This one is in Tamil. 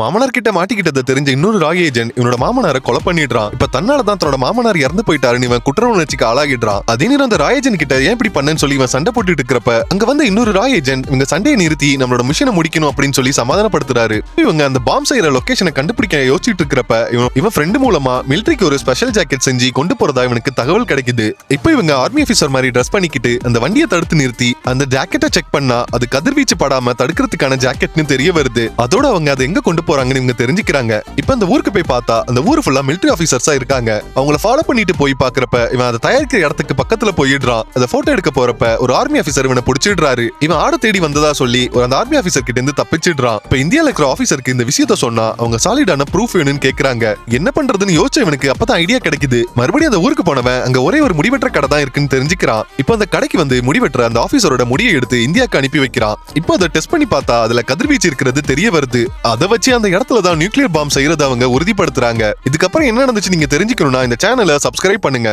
மாமனார் கிட்ட மாட்டிக்கிட்டதை தெரிஞ்ச இன்னொரு ராகி ஏஜென்ட் இவனோட மாமனாரை கொலை பண்ணிடுறான். இப்ப தன்னால தான் தன்னோட மாமனார் இறந்து போயிட்டாருன்னு இவன் குற்ற உணர்ச்சிக்கு ஆளாகிடுறான். அதே நேரம் அந்த ராய் ஏஜென்ட் கிட்ட ஏன் இப்படி பண்ணேன்னு சொல்லி இவன் சண்டை போட்டுட்டு இருக்கிறப்ப அங்க வந்து இன்னொரு ராய் ஏஜென்ட் இவங்க சண்டையை நிறுத்தி நம்மளோட மிஷினை முடிக்கணும் அப்படின்னு சொல்லி சமாதானப்படுத்துறாரு. இவங்க அந்த பாம் செய்யற லொகேஷனை கண்டுபிடிக்க யோசிச்சுட்டு இருக்கிறப்ப இவன் இவன் ஃப்ரெண்டு மூலமா மிலிட்ரிக்கு ஒரு ஸ்பெஷல் ஜாக்கெட் செஞ்சு கொண்டு போறதா இவனுக்கு தகவல் கிடைக்குது. இப்போ இவங்க ஆர்மி ஆஃபீஸர் மாதிரி ட்ரெஸ் பண்ணிக்கிட்டு அந்த வண்டியை தடுத்து நிறுத்தி அந்த ஜாக்கெட்டை செக் பண்ணா அது கதிர்வீச்சு படாம தடுக்கிறதுக்கான ஜாக்கெட்னு தெரிய வருது. அதோட அவங்க அதை எங்க கொண்டு போறாங்கன்னு இவங்க தெரிஞ்சுக்கிறாங்க. இப்ப அந்த ஊருக்கு போய் பார்த்தா அந்த ஊர் ஃபுல்லா மிலிட்டரி ஆபீசர்ஸா இருக்காங்க. அவங்கள ஃபாலோ பண்ணிட்டு போய் பாக்குறப்ப இவன் அதை தயாரிக்கிற இடத்துக்கு பக்கத்துல போயிடுறான். அந்த போட்டோ எடுக்க போறப்ப ஒரு ஆர்மி ஆபீசர் இவனை பிடிச்சிடுறாரு. இவன் ஆட தேடி வந்ததா சொல்லி ஒரு அந்த ஆர்மி ஆபீசர் கிட்ட இருந்து தப்பிச்சிடுறான். இப்ப இந்தியால இருக்கிற ஆபீசருக்கு இந்த விஷயத்த சொன்னா அவங்க சாலிடான ப்ரூஃப் வேணும்னு கேக்குறாங்க. என்ன பண்றதுன்னு யோசிச்ச இவனுக்கு அப்பதான் ஐடியா கிடைக்குது. மறுபடியும் அந்த ஊருக்கு போனவன் அங்க ஒரே ஒரு முடிவெற்ற கடை தான் இருக்குன்னு தெரிஞ்சுக்கிறான். இப்போ அந்த கடைக்கு வந்து முடிவெற்ற அந்த ஆபீசரோட முடியை எடுத்து இந்தியாவுக்கு அனுப்பி வைக்கிறான். இப்போ அதை டெஸ்ட் பண்ணி பார்த்தா அதுல கதிர்வீச்சு இருக்கிறது தெரிய வருது. அதை வச்சு அந்த இடத்துல தான் நியூக்ளியர் பாம் செய்யறத அவங்க உறுதிப்படுத்துறாங்க. இதுக்கப்புறம் என்ன நடந்துச்சு நீங்க தெரிஞ்சுக்கணும்னா இந்த சேனலை சப்ஸ்கிரைப் பண்ணுங்க.